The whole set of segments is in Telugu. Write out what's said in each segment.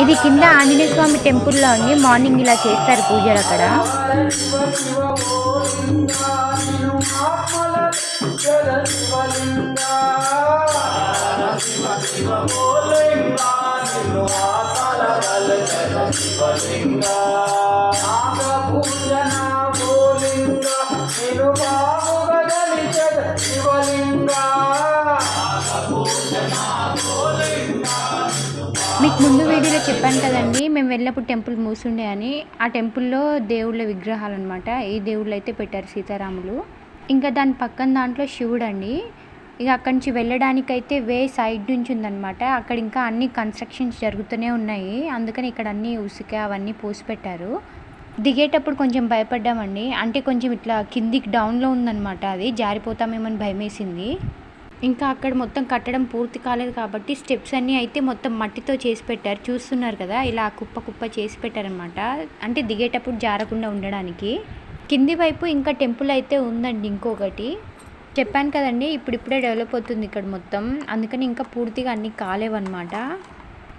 ఇది కింద ఆంజనేయ స్వామి టెంపుల్లో ఉంది. మార్నింగ్ ఇలా చేస్తారు పూజలు అక్కడ. మీకు ముందు వీడియోలో చెప్పాను కదండి మేము వెళ్ళినప్పుడు టెంపుల్ మూసుండే అని. ఆ టెంపుల్లో దేవుళ్ళ విగ్రహాలు అనమాట ఈ దేవుళ్ళు అయితే పెట్టారు సీతారాములు. ఇంకా దాని పక్కన దాంట్లో శివుడు అండి ఇక అక్కడి నుంచి వెళ్ళడానికైతే వే సైడ్ నుంచి ఉందన్నమాట. అక్కడ ఇంకా అన్ని కన్స్ట్రక్షన్స్ జరుగుతూనే ఉన్నాయి. అందుకని ఇక్కడ అన్ని ఉసుక అవన్నీ పోసి పెట్టారు. దిగేటప్పుడు కొంచెం భయపడ్డామండి. అంటే కొంచెం ఇట్లా కిందికి డౌన్లో ఉందన్నమాట అది. జారిపోతామేమని భయమేసింది. ఇంకా అక్కడ మొత్తం కట్టడం పూర్తి కాలేదు కాబట్టి స్టెప్స్ అన్నీ అయితే మొత్తం మట్టితో చేసి పెట్టారు. చూస్తున్నారు కదా ఇలా కుప్ప కుప్ప చేసి పెట్టారనమాట అంటే దిగేటప్పుడు జారకుండా ఉండడానికి. కింది వైపు ఇంకా టెంపుల్ అయితే ఉందండి ఇంకొకటి. చెప్పాను కదండి ఇప్పుడిప్పుడే డెవలప్ అవుతుంది ఇక్కడ మొత్తం. అందుకని ఇంకా పూర్తిగా అన్నీ కాలేవన్నమాట.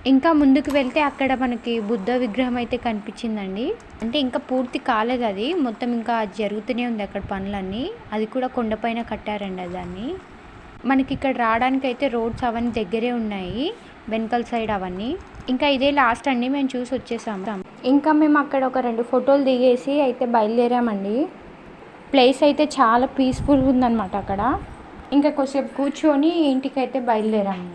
ఇంకా ముందుకు వెళ్తే అక్కడ మనకి బుద్ధ విగ్రహం అయితే కనిపించిందండి. అంటే ఇంకా పూర్తి కాలేదు అది. మొత్తం ఇంకా జరుగుతూనే ఉంది అక్కడ పనులన్నీ. అది కూడా కొండపైన కట్టారండి దాన్ని. మనకి ఇక్కడ రావడానికి అయితే రోడ్స్ అవన్నీ దగ్గరే ఉన్నాయి వెనకల్ సైడ్ అవన్నీ. ఇంకా ఇదే లాస్ట్ అండి మేము చూసి వచ్చేసాము. ఇంకా మేము అక్కడ ఒక రెండు ఫోటోలు దిగేసి అయితే బయలుదేరామండి. ప్లేస్ అయితే చాలా పీస్ఫుల్గా ఉందన్నమాట అక్కడ. ఇంకా కొద్దిసేపు కూర్చొని ఇంటికి అయితే బయలుదేరాము.